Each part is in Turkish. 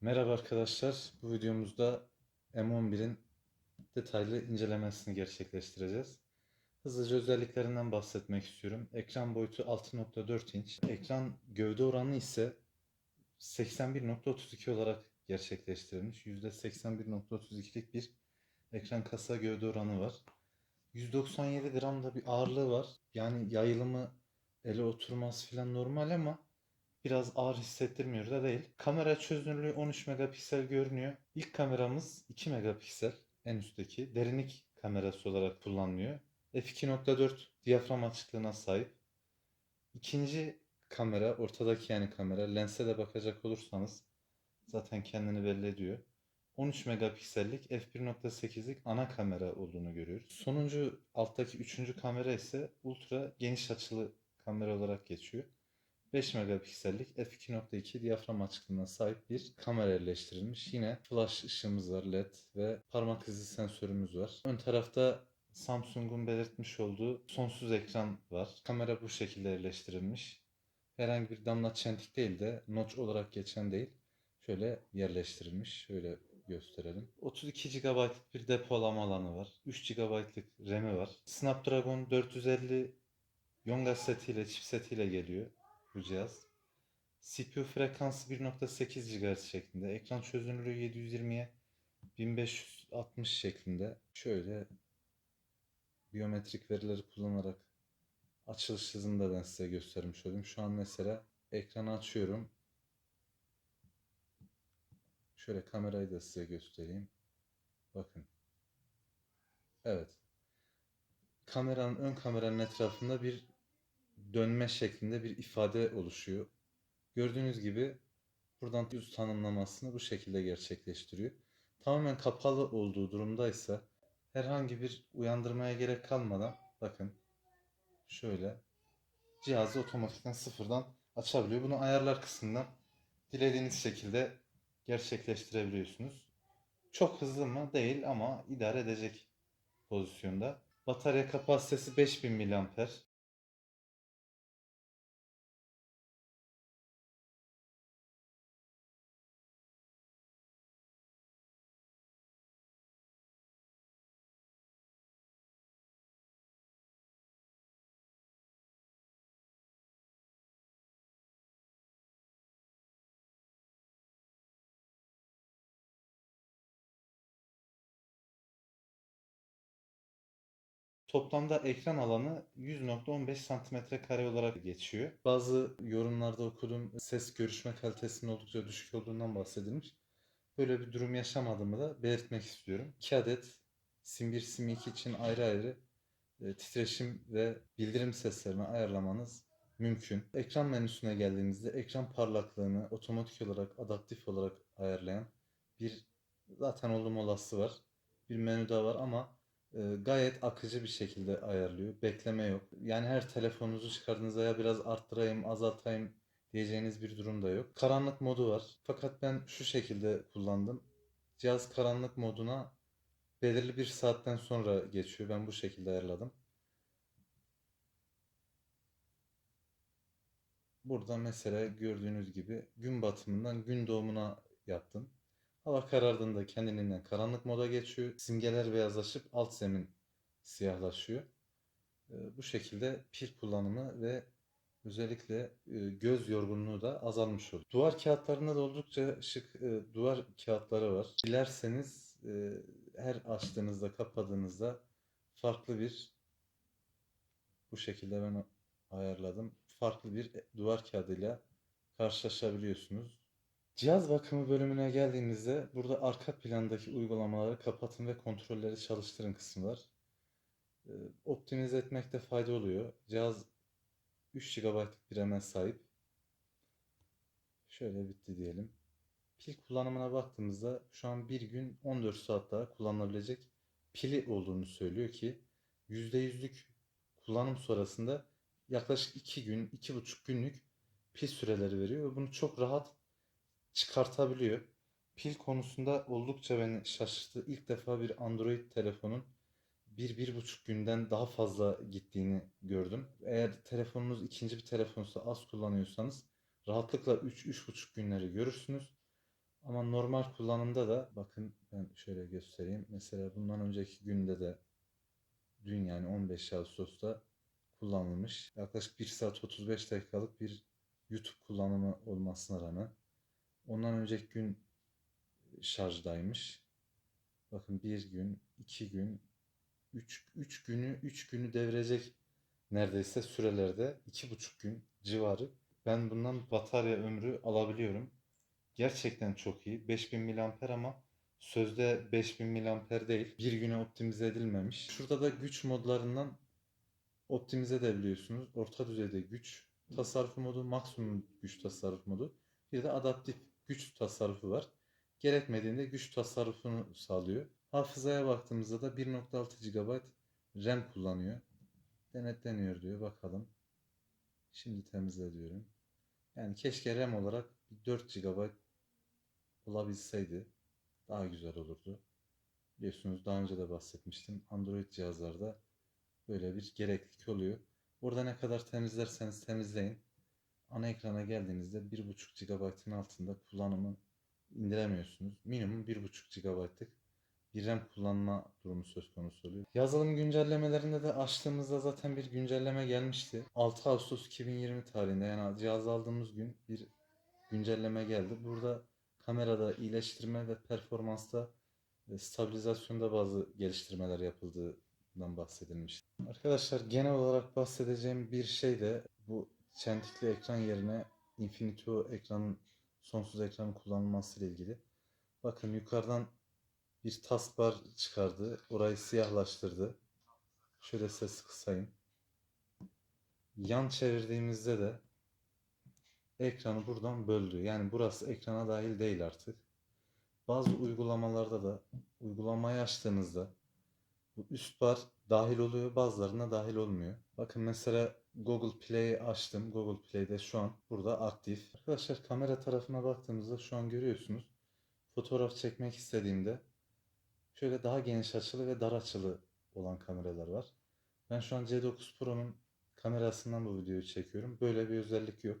Merhaba arkadaşlar. Bu videomuzda M11'in detaylı incelemesini gerçekleştireceğiz. Hızlıca özelliklerinden bahsetmek istiyorum. Ekran boyutu 6.4 inç. Ekran gövde oranı ise 81.32 olarak gerçekleştirilmiş. %81.32'lik bir ekran kasa gövde oranı var. 197 gram da bir ağırlığı var. Yani yayılımı ele oturması falan normal ama biraz ağır hissettirmiyor da değil. Kamera çözünürlüğü 13 megapiksel görünüyor. İlk kameramız 2 megapiksel en üstteki. Derinlik kamerası olarak kullanılıyor. f2.4 diyafram açıklığına sahip. İkinci kamera, ortadaki yani kamera, lense de bakacak olursanız zaten kendini belli ediyor. 13 megapiksellik f1.8'lik ana kamera olduğunu görüyoruz. Sonuncu alttaki üçüncü kamera ise ultra geniş açılı kamera olarak geçiyor. 5 megapiksellik f2.2 diyafram açıklığına sahip bir kamera yerleştirilmiş. Yine flash ışığımız var led ve parmak izi sensörümüz var. Ön tarafta Samsung'un belirtmiş olduğu sonsuz ekran var. Kamera bu şekilde yerleştirilmiş. Herhangi bir damla çentik değil de notch olarak geçen değil. Şöyle yerleştirilmiş. Şöyle gösterelim. 32 GB'lık bir depolama alanı var. 3 GB'lık RAM'i var. Snapdragon 450 Yonga setiyle, chipsetiyle geliyor bu cihaz. CPU frekansı 1.8 GHz şeklinde. Ekran çözünürlüğü 720'ye 1560 şeklinde. Şöyle biyometrik verileri kullanarak açılış hızını da ben size göstermiş olayım. Şu an mesela ekranı açıyorum. Şöyle kamerayı da size göstereyim. Bakın. Evet. Kameranın ön kameranın etrafında bir dönme şeklinde bir ifade oluşuyor. Gördüğünüz gibi buradan yüz tanımlamasını bu şekilde gerçekleştiriyor. Tamamen kapalı olduğu durumdaysa herhangi bir uyandırmaya gerek kalmadan bakın şöyle cihazı otomatikten sıfırdan açabiliyor. Bunu ayarlar kısmından dilediğiniz şekilde gerçekleştirebiliyorsunuz. Çok hızlı mı? Değil ama idare edecek pozisyonda. Batarya kapasitesi 5000 mAh. Toplamda ekran alanı 100.15 cm kare olarak geçiyor. Bazı yorumlarda okudum ses görüşme kalitesinin oldukça düşük olduğundan bahsedilmiş. Böyle bir durum yaşamadığımı da belirtmek istiyorum. 2 adet Sim 1 Sim 2 için ayrı ayrı e, titreşim ve bildirim seslerini ayarlamanız mümkün. Ekran menüsüne geldiğimizde ekran parlaklığını otomatik olarak adaptif olarak ayarlayan bir zaten olum olası var. Bir menü daha var ama gayet akıcı bir şekilde ayarlıyor. Bekleme yok. Yani her telefonunuzu çıkardığınızda ya biraz arttırayım, azaltayım diyeceğiniz bir durum da yok. Karanlık modu var. Fakat ben şu şekilde kullandım. Cihaz karanlık moduna belirli bir saatten sonra geçiyor. Ben bu şekilde ayarladım. Burada mesela gördüğünüz gibi gün batımından gün doğumuna yaptım. Hava karardığında kendiliğinden karanlık moda geçiyor. Simgeler beyazlaşıp alt zemin siyahlaşıyor. Ee, Bu şekilde pil kullanımı ve özellikle e, göz yorgunluğu da azalmış oluyor. Duvar kağıtlarında da oldukça şık e, duvar kağıtları var. Dilerseniz e, her açtığınızda kapadığınızda farklı bir bu şekilde ben ayarladım. Farklı bir duvar kağıdıyla karşılaşabiliyorsunuz. Cihaz bakımı bölümüne geldiğimizde burada arka plandaki uygulamaları kapatın ve kontrolleri çalıştırın kısmı var. Ee, Optimize etmekte fayda oluyor. Cihaz 3 GB'lık bir RAM'e sahip. Şöyle bitti diyelim. Pil kullanımına baktığımızda şu an bir gün 14 saat daha kullanılabilecek pili olduğunu söylüyor ki %100'lük kullanım sonrasında yaklaşık 2 gün, 2,5 günlük pil süreleri veriyor ve bunu çok rahat çıkartabiliyor. Pil konusunda oldukça beni şaşırttı. İlk defa bir Android telefonun 1-1,5 günden daha fazla gittiğini gördüm. Eğer telefonunuz ikinci bir telefonsa az kullanıyorsanız rahatlıkla 3-3,5 günleri görürsünüz. Ama normal kullanımda da bakın ben şöyle göstereyim. Mesela bundan önceki günde de dün yani 15 Ağustos'ta kullanılmış. Yaklaşık 1 saat 35 dakikalık bir YouTube kullanımı olmasına rağmen ondan önceki gün şarjdaymış. Bakın bir gün, iki gün, üç, üç günü, üç günü devirecek neredeyse sürelerde iki buçuk gün civarı ben bundan batarya ömrü alabiliyorum. Gerçekten çok iyi. 5000 mAh ama sözde 5000 mAh değil. Bir güne optimize edilmemiş. Şurada da güç modlarından optimize edebiliyorsunuz. Orta düzeyde güç tasarrufu modu, maksimum güç tasarruf modu. Bir de adaptif güç tasarrufu var. Gerekmediğinde güç tasarrufunu sağlıyor. Hafızaya baktığımızda da 1.6 GB RAM kullanıyor. Denetleniyor diyor. Bakalım. Şimdi temizle diyorum. Yani keşke RAM olarak 4 GB olabilseydi daha güzel olurdu. Biliyorsunuz daha önce de bahsetmiştim. Android cihazlarda böyle bir gereklilik oluyor. Burada ne kadar temizlerseniz temizleyin. Ana ekrana geldiğinizde 1.5 GB'ın altında kullanımı indiremiyorsunuz. Minimum 1.5 GB'lık bir RAM kullanma durumu söz konusu oluyor. Yazılım güncellemelerinde de açtığımızda zaten bir güncelleme gelmişti. 6 Ağustos 2020 tarihinde yani cihaz aldığımız gün bir güncelleme geldi. Burada kamerada iyileştirme ve performansta ve stabilizasyonda bazı geliştirmeler yapıldığından bahsedilmiş. Arkadaşlar genel olarak bahsedeceğim bir şey de bu çentikli ekran yerine Infinito ekranın sonsuz ekranın kullanılması ile ilgili. Bakın yukarıdan bir taskbar çıkardı. Orayı siyahlaştırdı. Şöyle ses kısayım. Yan çevirdiğimizde de ekranı buradan böldü. Yani burası ekrana dahil değil artık. Bazı uygulamalarda da uygulamayı açtığınızda bu üst bar dahil oluyor bazılarına dahil olmuyor. Bakın mesela Google Play'i açtım. Google Play'de şu an burada aktif. Arkadaşlar kamera tarafına baktığımızda şu an görüyorsunuz. Fotoğraf çekmek istediğimde şöyle daha geniş açılı ve dar açılı olan kameralar var. Ben şu an C9 Pro'nun kamerasından bu videoyu çekiyorum. Böyle bir özellik yok.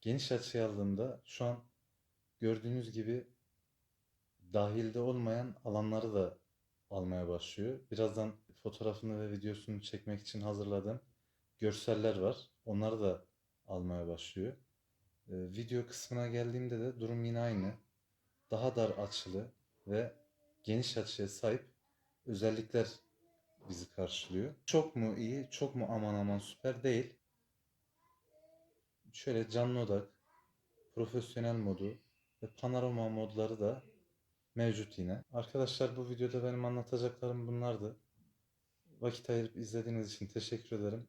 Geniş açı aldığımda şu an gördüğünüz gibi dahilde olmayan alanları da almaya başlıyor. Birazdan fotoğrafını ve videosunu çekmek için hazırladığım görseller var. Onları da almaya başlıyor. Ee, video kısmına geldiğimde de durum yine aynı. Daha dar açılı ve geniş açıya sahip özellikler bizi karşılıyor. Çok mu iyi, çok mu aman aman süper değil. Şöyle canlı odak, profesyonel modu ve panorama modları da mevcut yine. Arkadaşlar bu videoda benim anlatacaklarım bunlardı. Vakit ayırıp izlediğiniz için teşekkür ederim.